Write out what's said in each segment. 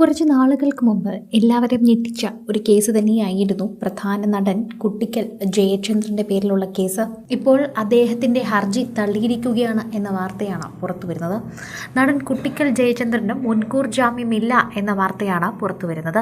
കുറച്ച് നാളുകൾക്ക് മുമ്പ് എല്ലാവരെയും ഞെട്ടിച്ച ഒരു കേസ് തന്നെയായിരുന്നു പ്രധാന നടൻ കുട്ടിക്കൽ ജയചന്ദ്രന്റെ പേരിലുള്ള കേസ്. ഇപ്പോൾ അദ്ദേഹത്തിന്റെ ഹർജി തള്ളിയിരിക്കുകയാണ് എന്ന വാർത്തയാണ് പുറത്തു വരുന്നത്. നടൻ കുട്ടിക്കൽ ജയചന്ദ്രന് മുൻകൂർ ജാമ്യമില്ല എന്ന വാർത്തയാണ് പുറത്തു വരുന്നത്.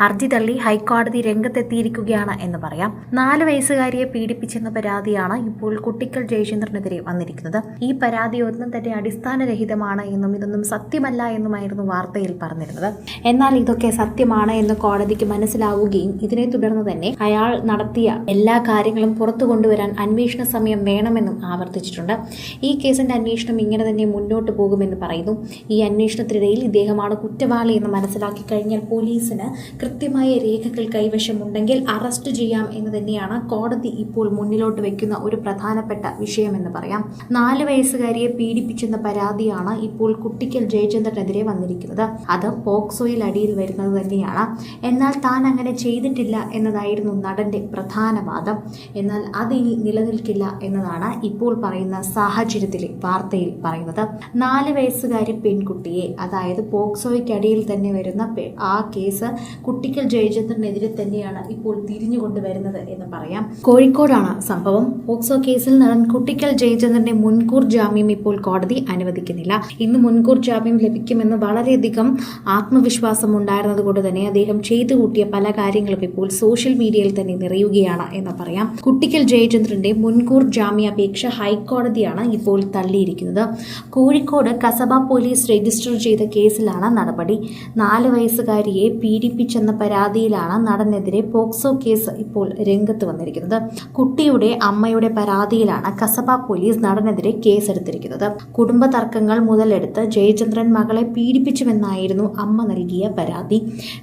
ഹർജി തള്ളി ഹൈക്കോടതി രംഗത്തെത്തിയിരിക്കുകയാണ് എന്ന് പറയാം. നാല് വയസ്സുകാരിയെ പീഡിപ്പിച്ചെന്ന പരാതിയാണ് ഇപ്പോൾ കുട്ടിക്കൽ ജയചന്ദ്രനെതിരെ വന്നിരിക്കുന്നത്. ഈ പരാതി ഒന്നും തന്നെ അടിസ്ഥാനരഹിതമാണ് എന്നും ഇതൊന്നും സത്യമല്ല എന്നുമായിരുന്നു വാർത്തയിൽ പറഞ്ഞിരുന്നത്. എന്നാൽ ഇതൊക്കെ സത്യമാണ് എന്ന് കോടതിക്ക് മനസ്സിലാവുകയും ഇതിനെ തുടർന്ന് തന്നെ അയാൾ നടത്തിയ എല്ലാ കാര്യങ്ങളും പുറത്തു കൊണ്ടുവരാൻ അന്വേഷണ സമയം വേണമെന്നും ആവർത്തിച്ചിട്ടുണ്ട്. ഈ കേസിന്റെ അന്വേഷണം ഇങ്ങനെ തന്നെ മുന്നോട്ട് പോകുമെന്ന് പറയുന്നു. ഈ അന്വേഷണത്തിനിടയിൽ ഇദ്ദേഹമാണ് കുറ്റവാളി എന്ന് മനസ്സിലാക്കി കഴിഞ്ഞാൽ പോലീസിന് കൃത്യമായ രേഖകൾ കൈവശമുണ്ടെങ്കിൽ അറസ്റ്റ് ചെയ്യാം എന്ന് തന്നെയാണ് കോടതി ഇപ്പോൾ മുന്നിലോട്ട് വെക്കുന്ന ഒരു പ്രധാനപ്പെട്ട വിഷയമെന്ന് പറയാം. നാല് വയസ്സുകാരിയെ പീഡിപ്പിച്ചെന്ന പരാതിയാണ് ഇപ്പോൾ കുട്ടിക്കൽ ജയചന്ദ്രനെതിരെ വന്നിരിക്കുന്നത്. അത് പോക്സോയിൽ അടിയിൽ വരുന്നത് തന്നെയാണ്. എന്നാൽ താൻ അങ്ങനെ ചെയ്തിട്ടില്ല എന്നതായിരുന്നു നടന്റെ പ്രധാന വാദം. എന്നാൽ അതിനി നിലനിൽക്കില്ല എന്നതാണ് ഇപ്പോൾ പറയുന്ന സാഹചര്യത്തിലെ വാർത്തയിൽ പറയുന്നത്. നാല് വയസ്സുകാരി പെൺകുട്ടിയെ അതായത് പോക്സോയ്ക്ക് അടിയിൽ തന്നെ വരുന്ന ആ കേസ് കുട്ടിക്കൽ ജയചന്ദ്രനെതിരെ തന്നെയാണ് ഇപ്പോൾ തിരിഞ്ഞുകൊണ്ട് വരുന്നത് എന്ന് പറയാം. കോഴിക്കോടാണ് സംഭവം. പോക്സോ കേസിൽ നടൻ കുട്ടിക്കൽ ജയചന്ദ്രന്റെ മുൻകൂർ ജാമ്യം ഇപ്പോൾ കോടതി അനുവദിക്കുന്നില്ല. ഇന്ന് മുൻകൂർ ജാമ്യം ലഭിക്കുമെന്ന് വളരെയധികം ആത്മവിശ്വാസം ഉണ്ടായിരുന്നത് കൊണ്ട് തന്നെ അദ്ദേഹം ചെയ്തു കൂട്ടിയ പല കാര്യങ്ങളും ഇപ്പോൾ സോഷ്യൽ മീഡിയയിൽ തന്നെ നിറയുകയാണ് എന്ന് പറയാം. കുട്ടിക്കൽ ജയചന്ദ്രന്റെ മുൻകൂർ ജാമ്യാപേക്ഷ ഹൈക്കോടതിയാണ് ഇപ്പോൾ തള്ളിയിരിക്കുന്നത്. കോഴിക്കോട് കസബ പോലീസ് രജിസ്റ്റർ ചെയ്ത കേസിലാണ് നടപടി. നാല് വയസ്സുകാരിയെ പീഡിപ്പിച്ചെന്ന പരാതിയിലാണ് നടനെതിരെ പോക്സോ കേസ് ഇപ്പോൾ രംഗത്ത് വന്നിരിക്കുന്നത്. കുട്ടിയുടെ അമ്മയുടെ പരാതിയിലാണ് കസബ പോലീസ് നടനെതിരെ കേസെടുത്തിരിക്കുന്നത്. കുടുംബ തർക്കങ്ങൾ മുതലെടുത്ത് ജയചന്ദ്രൻ മകളെ പീഡിപ്പിച്ചുവെന്നായിരുന്നു അമ്മ നൽകിയ പരാതി.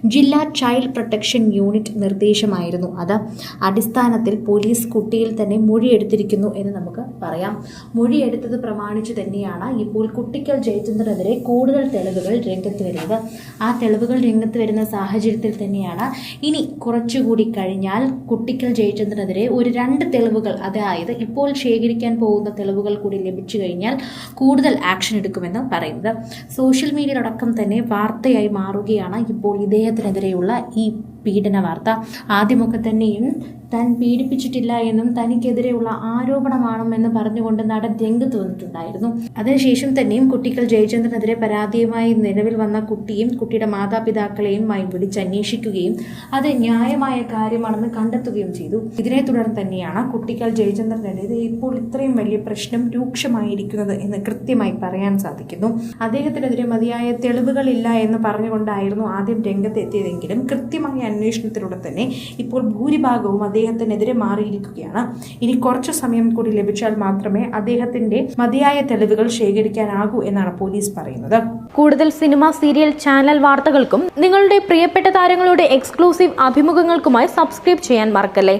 ജില്ലാ ചൈൽഡ് പ്രൊട്ടക്ഷൻ യൂണിറ്റ് നിർദ്ദേശമായിരുന്നു അത്. അടിസ്ഥാനത്തിൽ പോലീസ് കുട്ടിയിൽ തന്നെ മൊഴിയെടുത്തിരിക്കുന്നു എന്ന് നമുക്ക് പറയാം. മൊഴിയെടുത്തത് പ്രമാണിച്ചു തന്നെയാണ്. ഇപ്പോൾ കുട്ടിക്കൽ ജയചന്ദ്രനെതിരെ കൂടുതൽ തെളിവുകൾ രംഗത്ത് വരുന്നത്. ആ തെളിവുകൾ രംഗത്ത് വരുന്ന സാഹചര്യത്തിൽ തന്നെയാണ്. ഇനി കുറച്ചുകൂടി കഴിഞ്ഞാൽ കുട്ടിക്കൽ ജയചന്ദ്രനെതിരെ ഒരു രണ്ട് തെളിവുകൾ അതായത് ഇപ്പോൾ ശേഖരിക്കാൻ പോകുന്ന തെളിവുകൾ കൂടി ലഭിച്ചു കഴിഞ്ഞാൽ കൂടുതൽ ആക്ഷൻ എടുക്കുമെന്ന് പറയുന്നത്. സോഷ്യൽ മീഡിയയിലടക്കം തന്നെ വാർത്തയായി മാറുകയാണ് ഇപ്പോൾ ഇദ്ദേഹത്തിനെതിരെയുള്ള ഈ പീഡന വാർത്ത ആദ്യമൊക്കെ തന്നെയും താൻ പീഡിപ്പിച്ചിട്ടില്ല എന്നും തനിക്കെതിരെയുള്ള ആരോപണമാണെന്ന് പറഞ്ഞുകൊണ്ട് നടൻ രംഗത്ത് വന്നിട്ടുണ്ടായിരുന്നു അതിനുശേഷം തന്നെയും കുട്ടികൾ ജയചന്ദ്രനെതിരെ പരാതിയുമായി നിലവിൽ വന്ന കുട്ടിയും കുട്ടിയുടെ മാതാപിതാക്കളെയുമായി വിളിച്ചന്വേഷിക്കുകയും അത് ന്യായമായ കാര്യമാണെന്ന് കണ്ടെത്തുകയും ചെയ്തു. ഇതിനെ തുടർന്ന് തന്നെയാണ് കുട്ടികൾ ജയചന്ദ്രനെതിരെ ഇപ്പോൾ ഇത്രയും വലിയ പ്രശ്നം രൂക്ഷമായിരിക്കുന്നത് എന്ന് കൃത്യമായി പറയാൻ സാധിക്കുന്നു. അദ്ദേഹത്തിനെതിരെ മതിയായ തെളിവുകളില്ല എന്ന് പറഞ്ഞുകൊണ്ടായിരുന്നു ആദ്യം രംഗത്തെത്തിയതെങ്കിലും കൃത്യമായ അന്വേഷണത്തിലൂടെ തന്നെ ഇപ്പോൾ ഭൂരിഭാഗവും അദ്ദേഹത്തിനെതിരെ മാറിയിരിക്കുകയാണ്. ഇനി കുറച്ചു സമയം കൂടി ലഭിച്ചാൽ മാത്രമേ അദ്ദേഹത്തിന്റെ മതിയായ തെളിവുകൾ ശേഖരിക്കാനാകൂ എന്നാണ് പോലീസ് പറയുന്നത്. കൂടുതൽ സിനിമ സീരിയൽ ചാനൽ വാർത്തകൾക്കും നിങ്ങളുടെ പ്രിയപ്പെട്ട താരങ്ങളുടെ എക്സ്ക്ലൂസീവ് അഭിമുഖങ്ങൾക്കുമായി സബ്സ്ക്രൈബ് ചെയ്യാൻ മറക്കല്ലേ?